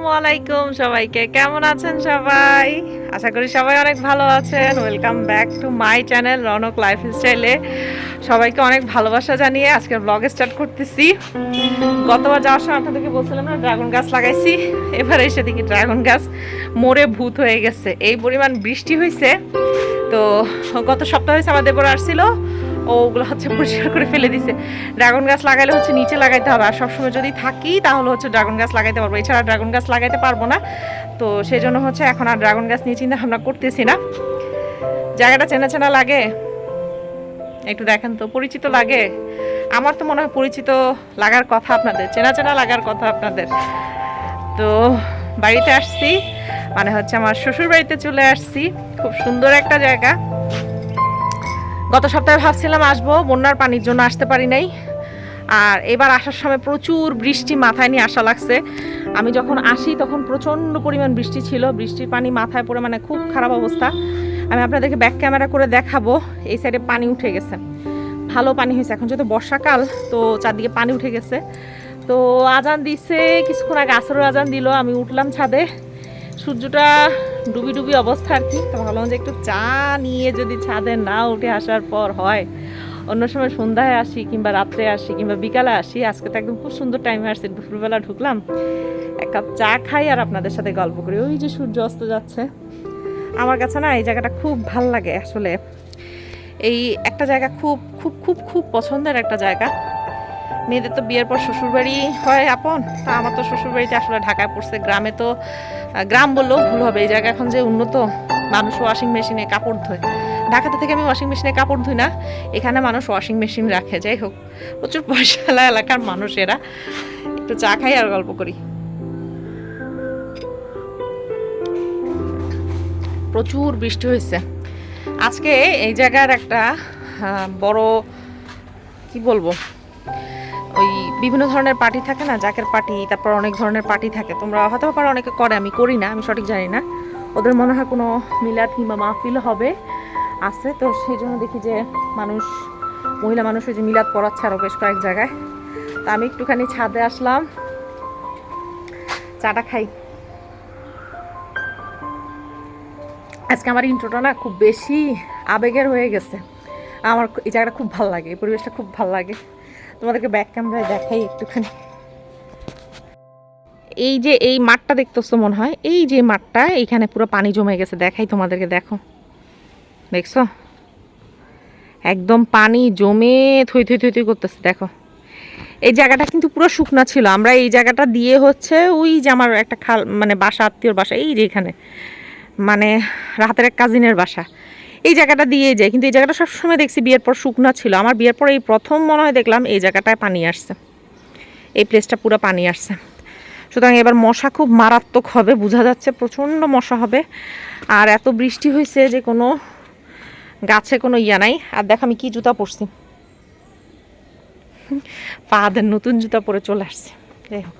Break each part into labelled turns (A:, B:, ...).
A: আসসালামু আলাইকুম সবাইকে। কেমন আছেন সবাই? আশা করি সবাই অনেক ভালো আছেন। Welcome back to my channel Ronok life স্টাইলে সবাইকে অনেক ভালোবাসা জানিয়ে আজকে ব্লগ স্টার্ট করতেছি। গতবার যাওয়ার সময় আপনাদেরকে বলছিলাম না ড্রাগন গাছ লাগাইছি। এবার এসে দেখি ড্রাগন গাছ মরে ভূত হয়ে গেছে। এই পরিমাণ বৃষ্টি হয়েছে তো গত সপ্তাহ আমাদের পরে আসছিল। ও ওগুলো হচ্ছে পরিষ্কার করে ফেলে দিছে। ড্রাগন গাছ লাগাইলে হচ্ছে নিচে লাগাইতে হবে। আর সবসময় যদি থাকি তাহলে হচ্ছে ড্রাগন গাছ লাগাইতে পারব। এছাড়া ড্রাগন গাছ লাগাইতে পারব না। তো সেই জন্য হচ্ছে এখন আর ড্রাগন গাছ নিয়ে চিন্তা ভাবনা করতেছি না। জায়গাটা চেনা চেনা লাগে। একটু দেখেন তো, পরিচিত লাগে। আমার তো মনে হয় পরিচিত লাগার কথা আপনাদের, চেনা চেনা লাগার কথা আপনাদের। তো বাড়িতে আসছি মানে হচ্ছে আমার শ্বশুর বাড়িতে চলে আসছি। খুব সুন্দর একটা জায়গা। গত সপ্তাহে ভাবছিলাম আসব, বন্যার পানির জন্য আসতে পারি নাই। আর এবার আসার সময় প্রচুর বৃষ্টি মাথায় নিয়ে আসা লাগছে। আমি যখন আসি তখন প্রচণ্ড পরিমাণ বৃষ্টি ছিল। বৃষ্টির পানি মাথায় পড়ে মানে খুব খারাপ অবস্থা। আমি আপনাদেরকে ব্যাক ক্যামেরা করে দেখাবো। এই সাইডে পানি উঠে গেছে। ভালো পানি হয়েছে। এখন যেহেতু বর্ষাকাল, তো চারদিকে পানি উঠে গেছে। তো আজান দিছে, কিছুক্ষণ আগে আসরের আজান দিল। আমি উঠলাম ছাদে। সূর্যটা ডুবি ডুবি অবস্থা আর কি। তো ভাবলাম যে একটু চা নিয়ে যদি ছাদে না উঠে আসার পর হয়, অন্য সময় সন্ধ্যায় আসি কিংবা রাত্রে আসি কিংবা বিকালে আসি, আজকে তো একদম খুব সুন্দর টাইমে আসছি, দুপুরবেলা ঢুকলাম, এক কাপ চা খাই আর আপনাদের সাথে গল্প করি। ওই যে সূর্য অস্ত যাচ্ছে, আমার কাছে না এই জায়গাটা খুব ভালো লাগে আসলে। এই একটা জায়গা খুব খুব খুব খুব পছন্দের একটা জায়গা। মেয়েদের তো বিয়ের পর শ্বশুরবাড়ি হয় আপন। তা আমার তো শ্বশুরবাড়িতে আসলে ঢাকায় পড়ছে, গ্রামে তো গ্রাম বললেও ভুল হবে। এই জায়গা এখন যে উন্নত, মানুষ ওয়াশিং মেশিনে কাপড় ধোয়। ঢাকাতে থেকে আমি ওয়াশিং মেশিনে কাপড় ধুই না, এখানে মানুষ ওয়াশিং মেশিন রাখে। যাই হোক, প্রচুর পয়সালা এলাকার মানুষ এরা। একটু চা খাই আর গল্প করি। প্রচুর বৃষ্টি হয়েছে। আজকে এই জায়গার একটা বড়, কি বলব? বিভিন্ন ধরনের পার্টি থাকে না? জাকের পার্টি, তারপর অনেক ধরনের পার্টি থাকে। তোমরা হয়তো পারো, অনেকে করে, আমি করি না, আমি সঠিক জানি না। ওদের মনে হয় কোনো মিলাদ কিংবা মাহফিল হবে, আছে। তো সেই জন্য দেখি যে মানুষ, মহিলা মানুষ ওই যে মিলাদ পড়াচ্ছে আরও বেশ কয়েক জায়গায়। তা আমি একটুখানি ছাদে আসলাম। চাটা খাই। আজকে আমার ইন্ট্রোটা না খুব বেশি আবেগের হয়ে গেছে। আমার এই জায়গাটা খুব ভালো লাগে, এই পরিবেশটা খুব ভালো লাগে। তোমাদেরকে ব্যাক ক্যামেরায় দেখাই একটুখানি। এই যে এই মাঠটা দেখতেছো মনে হয়? এই যে মাঠটা এইখানে পুরো পানি জমে গেছে। দেখাই তোমাদেরকে, দেখো। দেখছ? একদম পানি জমে থই থই থই থই করতেছে, দেখো। এই জায়গাটা কিন্তু পুরো শুকনা ছিল। আমরা এই জায়গাটা দিয়ে হচ্ছে ওই যে আমার একটা খাল মানে বাসা, আত্মীয়র বাসা, এই যে এখানে। মানে রাতের এক কাজিনের বাসা। এই জায়গাটা দিয়ে যায়। কিন্তু এই জায়গাটা সবসময় দেখছি বিয়ের পর শুকনা ছিল। আমার বিয়ের পর এই প্রথম মনে হয় দেখলাম এই জায়গাটায় পানি আসছে। এই প্লেসটা পুরো পানি আসছে। সুতরাং এবার মশা খুব মারাত্মক হবে, বোঝা যাচ্ছে প্রচণ্ড মশা হবে। আর এত বৃষ্টি হয়েছে যে কোনো গাছে কোনো ইয়া নাই। আর দেখ আমি কি জুতা পরছি। পাদের নতুন জুতা পরে চলে আসছে। যাই হোক।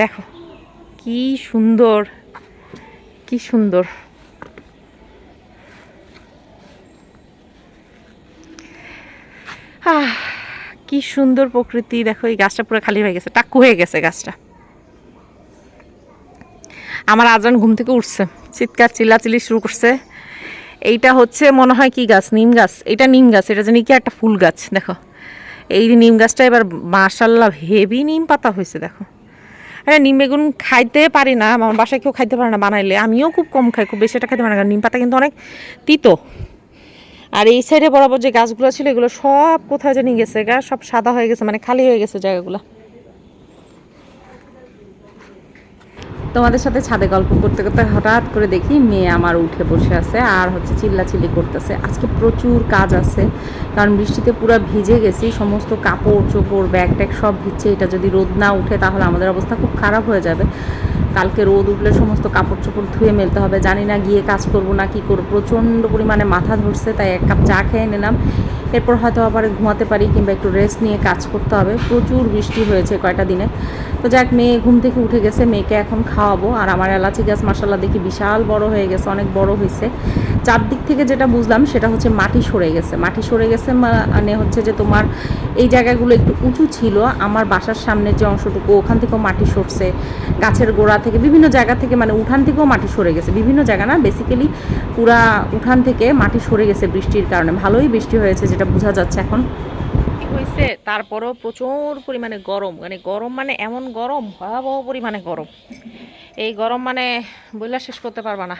A: দেখো, কি সুন্দর কি সুন্দর। কি সুন্দর প্রকৃতি। দেখো, এই গাছটা পুরো খালি হয়ে গেছে টাক্কু হয়ে গেছে গাছটা। আমার আজান ঘুম থেকে উঠছে, চিৎকার চিল্লাচিল্লি শুরু করছে। এইটা হচ্ছে মনে হয় কি গাছ? নিম গাছ। এটা নিম গাছ, এটা জানি কি একটা ফুল গাছ, দেখো। এই নিম গাছটা এবার মাশাল্লাহ হেভি নিম পাতা হয়েছে, দেখো। হ্যাঁ নিম বেগুন খাইতে পারি না, আমার বাসায় কেউ খাইতে পারে না বানাইলে। আমিও খুব কম খাই, খুব বেশি একটা খাইতে পারি না নিম পাতা কিন্তু অনেক তিতো। আর এই সাইডে বরাবর যে গাছগুলো ছিল, এগুলো সব কোথায় জানি গেছে গাছ সব সাদা হয়ে গেছে মানে খালি হয়ে গেছে জায়গাগুলো।
B: তোমাদের সাথে ছাদে গল্প করতে করতে হঠাৎ করে দেখি মেয়ে আমার উঠে বসে আছে আর হচ্ছে চিল্লাচিল্লি করতেছে। আজকে প্রচুর কাজ আছে, কারণ বৃষ্টিতে পুরো ভিজে গেছি, সমস্ত কাপড় চোপড়, ব্যাগ ট্যাগ সব ভিজছে। এটা যদি রোদ না উঠে তাহলে আমাদের অবস্থা খুব খারাপ হয়ে যাবে। কালকে রোদ উঠলে সমস্ত কাপড় চোপড় ধুয়ে মেলতে হবে। জানি না গিয়ে কাজ করব না কি করব। প্রচণ্ড পরিমাণে মাথা ধরছে, তাই এক কাপ চা খেয়ে নিলাম। এরপর হয়তো আবার ঘুমাতে পারি কিংবা একটু রেস্ট নিয়ে কাজ করতে হবে। প্রচুর বৃষ্টি হয়েছে কয়টা দিনে। তো যাক, মেয়ে ঘুম থেকে উঠে গেছে, মেয়েকে এখন খাওয়াবো। আর আমার এলাচি গাছ মাসাল্লাহ দেখি বিশাল বড় হয়ে গেছে, অনেক বড় হয়েছে চারদিক থেকে যেটা বুঝলাম সেটা হচ্ছে মাটি সরে গেছে। মাটি সরে গেছে মানে হচ্ছে যে তোমার এই জায়গাগুলো একটু উঁচু ছিল। আমার বাসার সামনের যে অংশটুকু, ওখান থেকেও মাটি সরছে। গাছের গোড়া থেকে বিভিন্ন জায়গা থেকে মানে উঠান থেকেও মাটি সরে গেছে। বিভিন্ন জায়গা না বেসিক্যালি পুরা উঠান থেকে মাটি সরে গেছে বৃষ্টির কারণে। ভালোই বৃষ্টি হয়েছে যেটা বোঝা যাচ্ছে এখন।
A: হয়েছে? তারপরেও প্রচুর পরিমাণে গরম। মানে গরম মানে এমন গরম, ভয়াবহ পরিমাণে গরম। এই গরম মানে বইলা শেষ করতে পারবা না।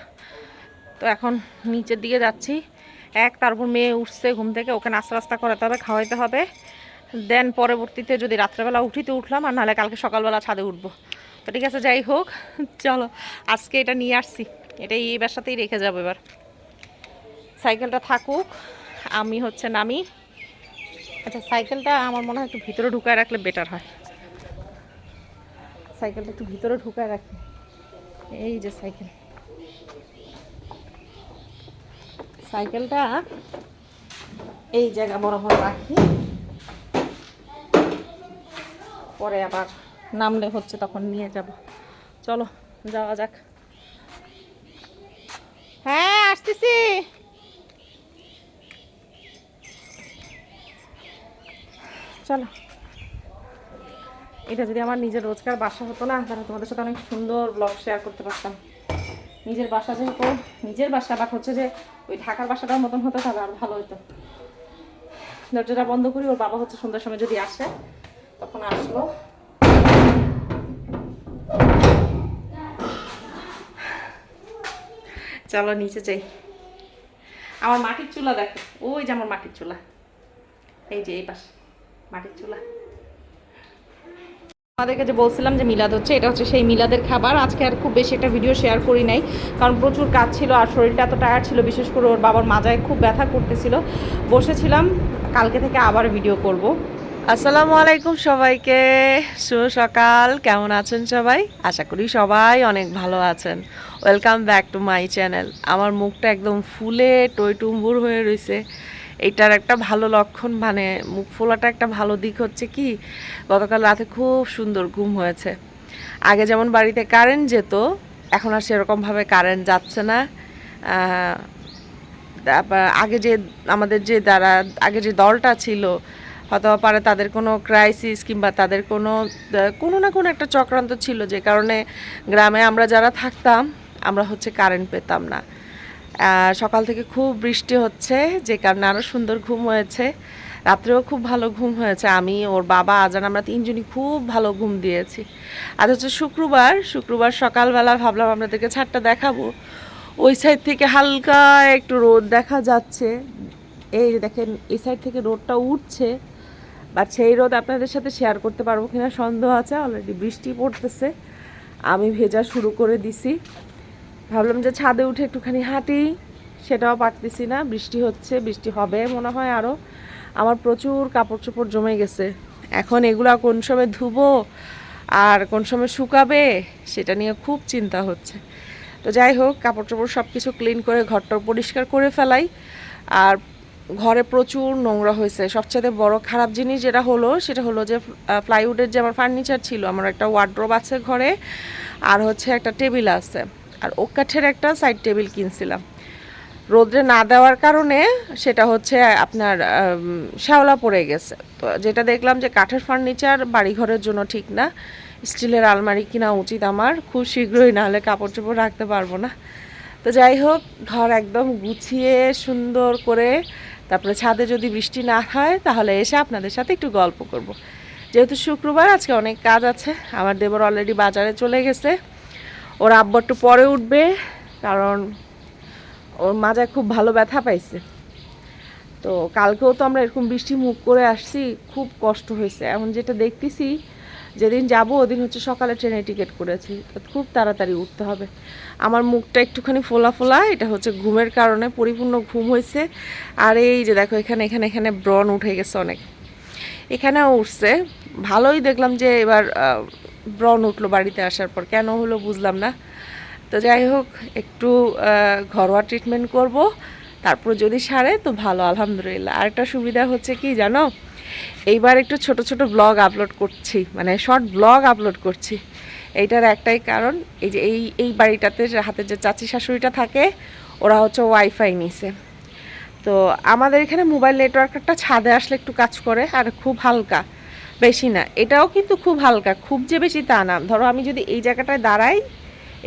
A: তো এখন নিচের দিকে যাচ্ছি। এক, তারপর মেয়ে উঠছে ঘুম থেকে, ওকে নাস্তা রাস্তা করাতে হবে, খাওয়াইতে হবে। দেন পরবর্তীতে যদি রাত্রেবেলা উঠিতে উঠলাম, আর নাহলে কালকে সকালবেলা ছাদে উঠবো। তো ঠিক আছে, যাই হোক, চলো, আজকে এটা নিয়ে আসছি। এটা এই বাসাতেই রেখে যাব এবার। সাইকেলটা থাকুক, আমি হচ্ছে নামি। আচ্ছা সাইকেলটা আমার মনে হয় একটু ভিতরে ঢুকায় রাখলে বেটার হয়। সাইকেলটা একটু ভিতরে ঢুকায় রাখি। এই যে সাইকেল। সাইকেলটা এই জায়গা বরাবর রাখি। পরে আবার নামলে হচ্ছে তখন নিয়ে যাব। চলো, যাওয়া যাক। হ্যাঁ আসতেছি। চলো। এটা যদি আমার নিজের রোজকার বাসা হতো না, তাহলে তোমাদের সাথে অনেক সুন্দর ব্লগ শেয়ার করতে পারতাম। নিজের বাসা যেহেতু, নিজের বাসা বাট হচ্ছে যে ওই ঢাকার বাসাটার মতন হতো তাহলে আর ভালো হতো দরজাটা বন্ধ করি, ওর বাবা হচ্ছে সন্ধ্যার সময় যদি আসে, তখন আসলো। চলো নিচে যাই। আমার মাটির চুলা দেখো, ওই যে আমার মাটির চুলা। এই যে এই পাশে, মাটির চুলা। আমাদেরকে যে বলছিলাম যে মিলাদ হচ্ছে, এটা হচ্ছে সেই মিলাদের খাবার। আজকে আর খুব বেশি একটা ভিডিও শেয়ার করি নাই, কারণ প্রচুর কাজ ছিল আর শরীরটা এত টায়ার্ড ছিল, বিশেষ করে ওর বাবার মাজায় খুব ব্যথা করতেছিল। বসেছিলাম, কালকে থেকে আবার ভিডিও করব। আসসালামু আলাইকুম সবাইকে, শুভ সকাল, কেমন আছেন সবাই? আশা করি সবাই অনেক ভালো আছেন। Welcome back to my channel আমার মুখটা একদম ফুলে টইটুম্বুর হয়ে রয়েছে এটার একটা ভালো লক্ষণ মানে মুখ ফোলাটা একটা ভালো দিক হচ্ছে কি, গতকাল রাতে খুব সুন্দর ঘুম হয়েছে। আগে যেমন বাড়িতে কারেন্ট যেত, এখন আর সেরকমভাবে কারেন্ট যাচ্ছে না। তারপর আগে যে আমাদের যে দ্বারা আগে যে দলটা ছিল, হয়তো পারে তাদের কোনো ক্রাইসিস কিংবা তাদের কোনো কোনো না কোনো একটা চক্রান্ত ছিল, যে কারণে গ্রামে আমরা যারা থাকতাম, আমরা হচ্ছে কারেন্ট পেতাম না। সকাল থেকে খুব বৃষ্টি হচ্ছে, যে কারণে আরও সুন্দর ঘুম হয়েছে। রাত্রেও খুব ভালো ঘুম হয়েছে। আমি, ওর বাবা, আজান আমরা তিনজনই খুব ভালো ঘুম দিয়েছি। আজ হচ্ছে শুক্রবার। শুক্রবার সকালবেলা ভাবলাম আপনাদেরকে ছাড়টা দেখাবো। ওই সাইড থেকে হালকা একটু রোদ দেখা যাচ্ছে। এই দেখেন, এই সাইড থেকে রোদটা উঠছে বাট সেই রোদ আপনাদের সাথে শেয়ার করতে পারব কিনা সন্দেহ আছে। অলরেডি বৃষ্টি পড়তেছে। আমি ভেজা শুরু করে দিছি। ভাবলাম যে ছাদে উঠে একটুখানি হাঁটি, সেটাও পারতেছি না, বৃষ্টি হচ্ছে, বৃষ্টি হবে মনে হয় আরও আমার প্রচুর কাপড় চোপড় জমে গেছে। এখন এগুলা কোন সময় ধুবো আর কোন সময় শুকাবে, সেটা নিয়ে খুব চিন্তা হচ্ছে। তো যাই হোক কাপড় চোপড় সব কিছু ক্লিন করে ঘরটা পরিষ্কার করে ফেলাই। আর ঘরে প্রচুর নোংরা হয়েছে। সবচেয়ে বড় খারাপ জিনিস যেটা হলো, সেটা হলো যে প্লাইউডের যে আমার ফার্নিচার ছিল, আমার একটা ওয়ার্ড্রোব আছে ঘরে, আর হচ্ছে একটা টেবিল আছে। আর ওক কাঠের একটা সাইড টেবিল কিনছিলাম। রোদ্রে না দেওয়ার কারণে সেটা হচ্ছে আপনার শ্যাওলা পড়ে গেছে। তো যেটা দেখলাম যে কাঠের ফার্নিচার বাড়িঘরের জন্য ঠিক না, স্টিলের আলমারি কিনা উচিত আমার, খুব শীঘ্রই না হলে কাপড় চোপড় রাখতে পারব না। তো যাই হোক, ঘর একদম গুছিয়ে সুন্দর করে, তারপরে ছাদে যদি বৃষ্টি না হয়, তাহলে এসে আপনাদের সাথে একটু গল্প করব। যেহেতু শুক্রবার, আজকে অনেক কাজ আছে, আমার দেবর অলরেডি বাজারে চলে গেছে। ওর আব্বা একটু পরে উঠবে, কারণ ওর মাজায় খুব ভালো ব্যথা পাইছে। তো কালকেও তো আমরা এরকম বৃষ্টি মুখ করে আসছি, খুব কষ্ট হয়েছে। এখন যেটা দেখতেছি, যেদিন যাব ওদিন হচ্ছে সকালে ট্রেনে টিকিট করেছি, তো খুব তাড়াতাড়ি উঠতে হবে। আমার মুখটা একটুখানি ফোলা ফোলা, এটা হচ্ছে ঘুমের কারণে পরিপূর্ণ ঘুম হয়েছে। আর এই যে দেখো, এখানে এখানে এখানে ব্রণ উঠে গেছে অনেক। এখানেও উঠছে। ভালোই দেখলাম যে এবার ব্রণ উঠল বাড়িতে আসার পর। কেন হলো বুঝলাম না। তো যাই হোক, একটু ঘরোয়া ট্রিটমেন্ট করব। তারপর যদি সারে, তো ভালো, আলহামদুলিল্লাহ। আরেকটা সুবিধা হচ্ছে কি জানো? এইবার একটু ছোট ছোট ব্লগ আপলোড করছি। মানে শর্ট ব্লগ আপলোড করছি। এইটার একটাই কারণ, এই যে এই এই বাড়িটাতে হাতে যে চাচি শাশুড়িটা থাকে, ওরা হচ্ছে ওয়াইফাই নিছে। তো আমাদের এখানে মোবাইল নেটওয়ার্কটা ছাদে আসলে একটু কাজ করে, আর খুব হালকা। বেশি না। এটাও কিন্তু খুব হালকা, খুব যে বেশি তা না। ধরো আমি যদি এই জায়গাটায় দাঁড়াই,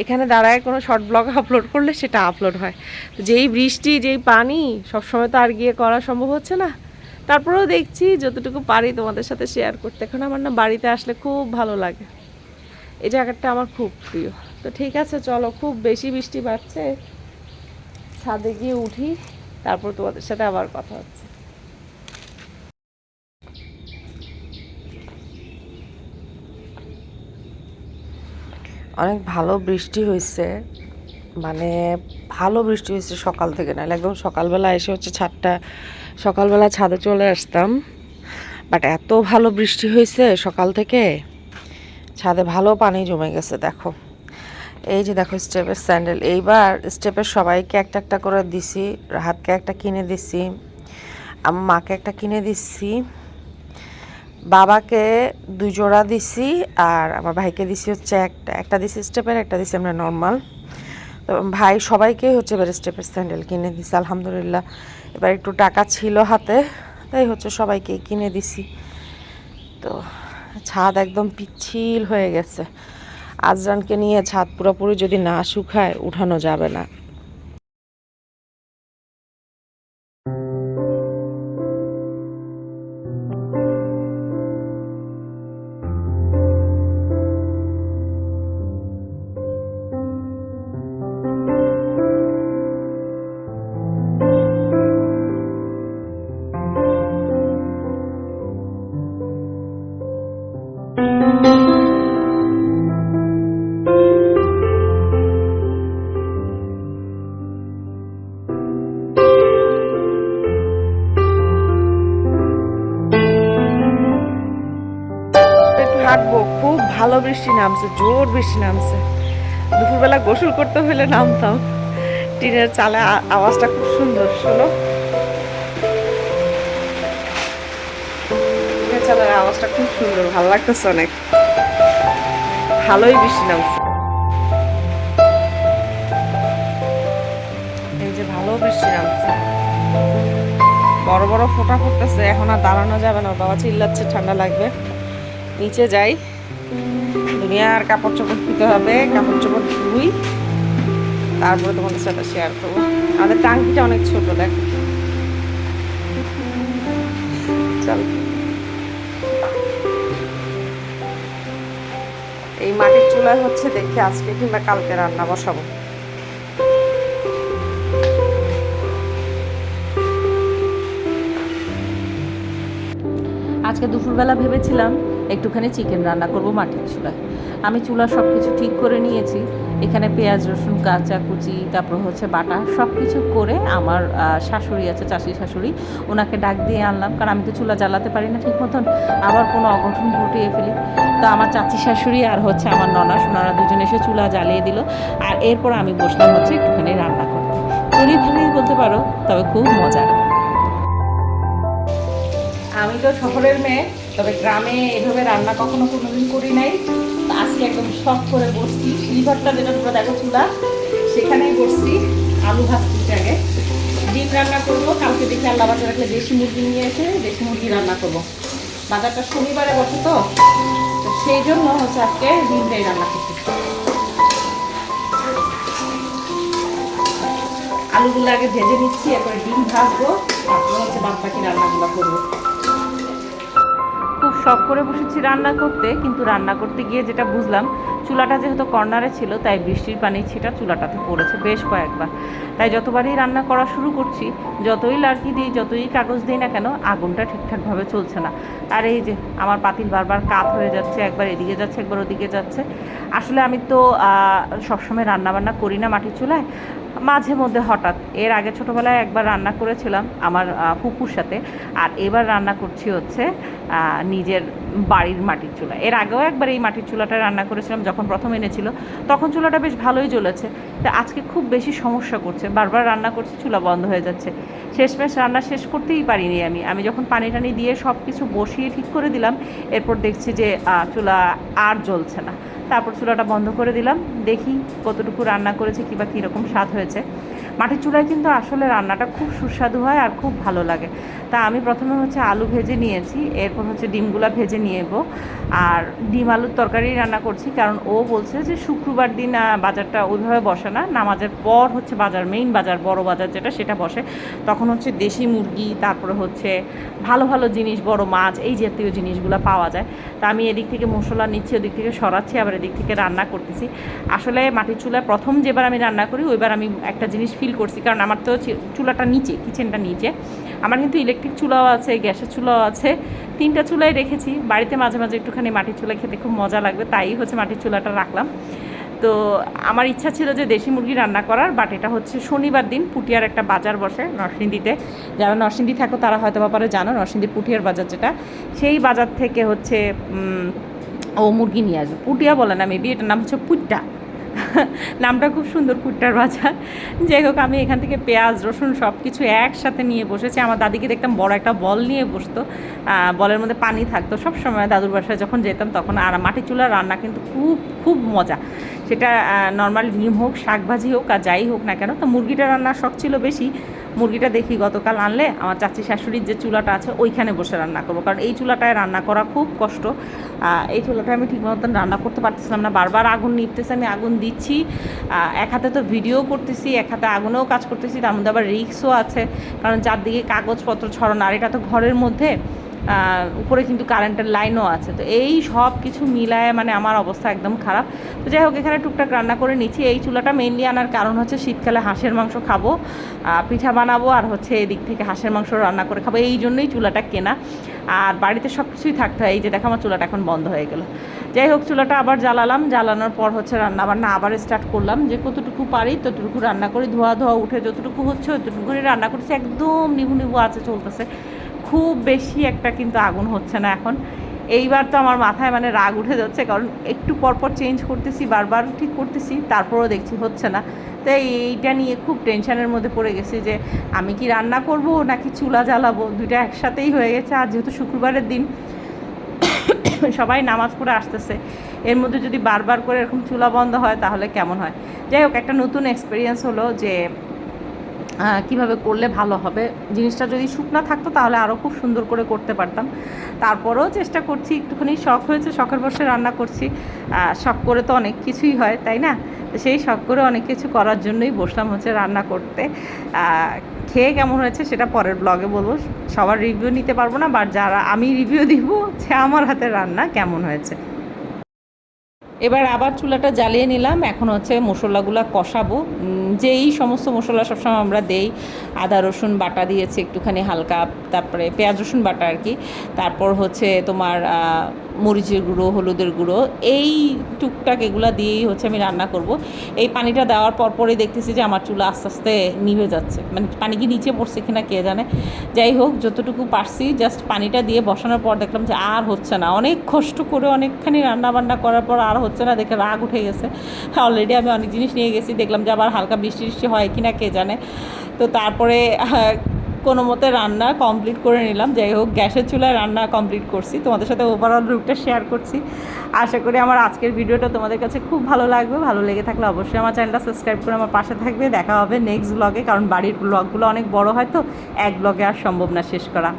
A: এখানে দাঁড়ায় কোনো শর্ট ব্লগ আপলোড করলে সেটা আপলোড হয়। তো যেই বৃষ্টি, যেই পানি, সবসময় তো আর গিয়ে করা সম্ভব হচ্ছে না। তারপরেও দেখছি যতটুকু পারি তোমাদের সাথে শেয়ার করতে। এখন আমার না বাড়িতে আসলে খুব ভালো লাগে। এই জায়গাটা আমার খুব প্রিয়। তো ঠিক আছে, চলো খুব বেশি বৃষ্টি বাড়ছে। ছাদে গিয়ে উঠি, তারপর তোমাদের সাথে আবার কথা হচ্ছে। অনেক ভালো বৃষ্টি হয়েছে। মানে ভালো বৃষ্টি হয়েছে সকাল থেকে, নাহলে একদম সকালবেলা এসে হচ্ছে ছাদটা, সকালবেলা ছাদে চলে আসতাম। বাট এত ভালো বৃষ্টি হয়েছে সকাল থেকে, ছাদে ভালো পানি জমে গেছে, দেখো। এই যে দেখো স্টেপের স্যান্ডেল, এইবার স্টেপের সবাইকে একটা একটা করে দিছি রাহাতকে একটা কিনে দিছি আমার মাকে একটা কিনে দিচ্ছি বাবাকে দুই জোড়া দিছি আর আমার ভাইকে দিছি হচ্ছে একটা। একটা দিছি স্টেপের, একটা দিছি আমরা নর্মাল তো ভাই সবাইকে হচ্ছে এবার স্টেপের স্যান্ডেল কিনে দিছি, আলহামদুলিল্লাহ। এবার একটু টাকা ছিল হাতে, তাই হচ্ছে সবাইকে কিনে দিছি। তো ছাদ একদম পিচ্ছিল হয়ে গেছে। আজরানকে নিয়ে ছাদ পুরোপুরি যদি না শুকায়, উঠানো যাবে না। নামছে, জোর বৃষ্টি নামছে। দুপুরবেলা গোসল করতে হলে নামতাম। টিনের চালে আওয়াজটা খুব সুন্দর, শোনো। টিনের চালের আওয়াজটা খুব সুন্দর, ভালো লাগতেছে অনেক। ভালোই বৃষ্টি নামছে। এই যে ভালো বৃষ্টি নামছে। বড় বড় ফোঁটা পড়তেছে এখন আর দাঁড়ানো যাবে না, বাবা চিল্লাচ্ছে, ঠান্ডা লাগবে। নিচে যাই। দুনিয়ার কাপড় চোপড় ধুতে হবে কাপড় চোপড় ধুই। তারপরে তোমাদের সাথে শেয়ার করব। আমাদের টাঙ্কিটা অনেক ছোট, দেখ। চল। এই মাটির চুলায় হচ্ছে দেখি আজকে কিংবা কালকে রান্না বসাবো।
B: আজকে দুপুরবেলা ভেবেছিলাম একটুখানি চিকেন রান্না করব মাটির চুলায়। আমি চুলা সব কিছু ঠিক করে নিয়েছি। এখানে পেঁয়াজ, রসুন, কাঁচা কুচি, তারপর হচ্ছে বাটা সব কিছু করে আমার শাশুড়ি আছে, চাষি শাশুড়ি, ওনাকে ডাক দিয়ে আনলাম। কারণ আমি তো চুলা জ্বালাতে পারি না ঠিক মতন। আবার কোনো অঘটন ঘটিয়ে ফেলি। তো আমার চাচি শাশুড়ি আর হচ্ছে আমার ননা সোনারা দুজন এসে চুলা জ্বালিয়ে দিল। আর এরপর আমি বসলাম হচ্ছে একটুখানি রান্না করতে। চুরি ভালোই বলতে পারো, তবে খুব মজার। আমি তো শহরের মেয়ে, তবে গ্রামে এভাবে রান্না কখনো কোনোদিন করি নাই। আজকে একদম শখ করে বসছি। শিলঘরটা যেটা তোমরা দেখো চুলা, সেখানেই বসছি আলু ভাজতেছি আগে। ডিম রান্না করব, কালকে দেখে আল্লাহ বাচ্চা রাখলে দেশি মুরগি নিয়ে এসে দেশি মুরগি রান্না করব। বাজারটা শনিবারে বসে তো সেই জন্য হচ্ছে আজকে ডিমটাই রান্না করতেছি আলুগুলো আগে ভেজে নিচ্ছি, এরপরে ডিম ভাজবো, তারপরে হচ্ছে বাদ বাকি রান্নাগুলো করব। শখ করে বসেছি রান্না করতে, কিন্তু রান্না করতে গিয়ে যেটা বুঝলাম, চুলাটা যেহেতু কর্নারে ছিল, তাই বৃষ্টির পানি ছিটা চুলাটাতে পড়েছে বেশ কয়েকবার। তাই যতবারই রান্না করা শুরু করছি, যতই লাড়কি দিই, যতই কাগজ দিই না কেন, আগুনটা ঠিকঠাকভাবে চলছে না। আর এই যে, আমার পাতিল বারবার কাত হয়ে যাচ্ছে, একবার এদিকে যাচ্ছে, একবার ওদিকে যাচ্ছে। আসলে আমি তো সবসময় রান্না বান্না করি না মাটির চুলায়। মাঝে মধ্যে হঠাৎ, এর আগে ছোটোবেলায় একবার রান্না করেছিলাম আমার ফুপুর সাথে, আর এবার রান্না করছি হচ্ছে নিজের বাড়ির মাটির চুলা। এর আগেও একবার এই মাটির চুলাটা রান্না করেছিলাম, যখন প্রথম এনেছিল, তখন চুলাটা বেশ ভালোই জ্বলেছে। তা আজকে খুব বেশি সমস্যা করছে, বারবার রান্না করছি, চুলা বন্ধ হয়ে যাচ্ছে। শেষমেশ রান্না শেষ করতেই পারিনি আমি। আমি যখন পানি টানি দিয়ে সব কিছু বসিয়ে ঠিক করে দিলাম, এরপর দেখছি যে চুলা আর জ্বলছে না। তারপর চুলাটা বন্ধ করে দিলাম। দেখি কতটুকু রান্না করেছি কিংবা কীরকম স্বাদ হয়েছে। মাটির চুলায় কিন্তু আসলে রান্নাটা খুব সুস্বাদু হয় আর খুব ভালো লাগে। তা আমি প্রথমে হচ্ছে আলু ভেজে নিয়েছি, এরপর হচ্ছে ডিমগুলা ভেজে নিয়েব। আর ডিম আলুর তরকারি রান্না করছি, কারণ ও বলছে যে শুক্রবার দিন বাজারটা ওইভাবে বসে না। নামাজের পর হচ্ছে বাজার মেইন বাজার, বড় বাজার যেটা সেটা বসে। তখন হচ্ছে দেশি মুরগি, তারপরে হচ্ছে ভালো ভালো জিনিস, বড় মাছ, এই জাতীয় জিনিসগুলো পাওয়া যায়। তা আমি এদিক থেকে মশলা নিচ্ছি, ওদিক থেকে সরাচ্ছি, আবার এদিক থেকে রান্না করতেছি। আসলে মাটির চুলায় প্রথম যেবার আমি রান্না করি, ওইবার আমি একটা জিনিস ফিল করছি, কারণ আমার তো চুলাটা নিচে কিচেনটা নিচে। আমার কিন্তু ইলেকট্রিক চুলাও আছে, গ্যাসের চুলাও আছে। তিনটা চুলাই রেখেছি, বাড়িতে মাঝে মাঝে একটুখানি মাটির চুলা খেতে খুব মজা লাগবে, তাই হচ্ছে মাটির চুলাটা রাখলাম। তো আমার ইচ্ছা ছিল যে দেশি মুরগি রান্না করার বাট এটা হচ্ছে শনিবার দিন, পুটিয়ার একটা বাজার বসে নরসিংদীতে। যারা নরসিংদী থাকো, তারা হয়তো ব্যাপারে জানো, নরসিংদী পুটিয়ার বাজার যেটা। সেই বাজার থেকে হচ্ছে ও মুরগি নিয়ে আসবে। পুটিয়া বলে না মেবি এটার নাম হচ্ছে পুট্টা নামটা খুব সুন্দর কুট্টার বাজার যাই হোক, আমি এখান থেকে পেঁয়াজ, রসুন সব কিছু একসাথে নিয়ে বসেছি। আমার দাদিকে দেখতাম বড় একটা বল নিয়ে বসতো। বলের মধ্যে পানি থাকতো। সব সময় দাদুর বাসায় যখন যেতাম তখন আর মাটির চুলার রান্না কিন্তু খুব খুব মজা। সেটা নর্মাল ডিম হোক, শাকভাজি হোক আর যাই হোক না কেন, তো মুরগিটা রান্নার শখ ছিল বেশি। মুরগিটা দেখি গতকাল আনলে, আমার চাচি শাশুড়ির যে চুলাটা আছে ওইখানে বসে রান্না করব। কারণ এই চুলাটায় রান্না করা খুব কষ্ট। এই চুলাটায় আমি ঠিক মতন রান্না করতে পারতেছিলাম না। বারবার আগুন নিপতেছে আমি আগুন দিচ্ছি। এক হাতে তো ভিডিও করতেছি, এক হাতে আগুনেও কাজ করতেছি, তার মধ্যে আবার রিক্সও আছে। কারণ চারদিকে কাগজপত্র ছড়ানো, আর এটা তো ঘরের মধ্যে। উপরে কিন্তু কারেন্টের লাইনও আছে। তো এই সব কিছু মিলায় মানে আমার অবস্থা একদম খারাপ। তো যাই হোক, এখানে টুকটাক রান্না করে নিচ্ছি। এই চুলাটা মেনলি আনার কারণ হচ্ছে শীতকালে হাঁসের মাংস খাব পিঠা বানাবো আর হচ্ছে এদিক থেকে হাঁসের মাংস রান্না করে খাব। এই জন্যই চুলাটা কেনা। আর বাড়িতে সব কিছুই থাকতে হয়। এই যে দেখো, আমার চুলাটা এখন বন্ধ হয়ে গেল। যাই হোক, চুলাটা আবার জ্বালালাম। জ্বালানোর পর হচ্ছে রান্না বান্না আবার স্টার্ট করলাম। যে কতটুকু পারি ততটুকু রান্না করি। ধোয়া ধোয়া উঠে যতটুকু হচ্ছে ততটুকু রান্না করছি। একদম নিভু নিভু আছে, চলতেছে। খুব বেশি একটা কিন্তু আগুন হচ্ছে না এখন। এইবার তো আমার মাথায় মানে রাগ উঠে যাচ্ছে, কারণ একটু পরপর চেঞ্জ করতেছি, বারবার ঠিক করতেছি, তারপরও দেখছি হচ্ছে না। তো এইটা নিয়ে খুব টেনশনের মধ্যে পড়ে গেছি যে আমি কি রান্না করব নাকি চুলা জ্বালাবো? দুইটা একসাথেই হয়ে গেছে, আর যেহেতু শুক্রবারের দিন সবাই নামাজ পড়ে আসতেছে, এর মধ্যে যদি বারবার করে এরকম চুলা বন্ধ হয় তাহলে কেমন হয়? যাই হোক, একটা নতুন এক্সপিরিয়েন্স হলো যে কীভাবে করলে ভালো হবে? জিনিসটা যদি শুকনা থাকতো তাহলে আরও খুব সুন্দর করে করতে পারতাম। তারপরেও চেষ্টা করছি, একটুখানি শখ হয়েছে, শখের বসে রান্না করছি। শখ করে তো অনেক কিছুই হয়, তাই না? সেই শখ করে অনেক কিছু করার জন্যই বসলাম হচ্ছে রান্না করতে। খেয়ে কেমন হয়েছে সেটা পরের ব্লগে বলব। সবার রিভিউ নিতে পারব না বাট যারা আমি রিভিউ দিব যে আমার হাতে রান্না কেমন হয়েছে। এবার আবার চুলাটা জ্বালিয়ে নিলাম। এখন হচ্ছে মশলাগুলো কষাবো। যেই সমস্ত মশলা সবসময় আমরা দেই, আদা, রসুন, বাটা দিয়েছি একটুখানি হালকা, তারপরে পেঁয়াজ, রসুন, বাটা আর কি। তারপর হচ্ছে তোমার মরিচের গুঁড়ো, হলুদের গুঁড়ো, এই টুকটাক এগুলো দিয়েই হচ্ছে আমি রান্না করব। এই পানিটা দেওয়ার পর পরেই দেখতেছি যে আমার চুলা আস্তে আস্তে নিভে যাচ্ছে। মানে পানি কি নিচে পড়ছে কিনা কে জানে। যাই হোক, যতটুকু পারছি জাস্ট পানিটা দিয়ে বসানোর পর দেখলাম যে আর হচ্ছে না। অনেক কষ্ট করে অনেকখানি রান্না বান্না করার পর আর হচ্ছে না, দেখে রাগ উঠে গেছে। অলরেডি আমি অনেক জিনিস নিয়ে গেছি, দেখলাম যে আবার হালকা বৃষ্টি বৃষ্টি হয় কিনা কে জানে। তো তারপরে কোনো মতে রান্না কমপ্লিট করে নিলাম। যাই হোক, গ্যাসের চুলায় রান্না কমপ্লিট করছি। তোমাদের সাথে ওভারঅল রুটটা শেয়ার করছি। আশা করি আমার আজকের ভিডিওটা তোমাদের কাছে খুব ভালো লাগবে। ভালো লেগে থাকলে অবশ্যই আমার চ্যানেলটা সাবস্ক্রাইব করে আমার পাশে থাকবে। দেখা হবে নেক্সট ব্লগে কারণ বাড়ির ব্লগগুলো অনেক বড় হয় তো, এক ব্লগে আর সম্ভব না শেষ করা।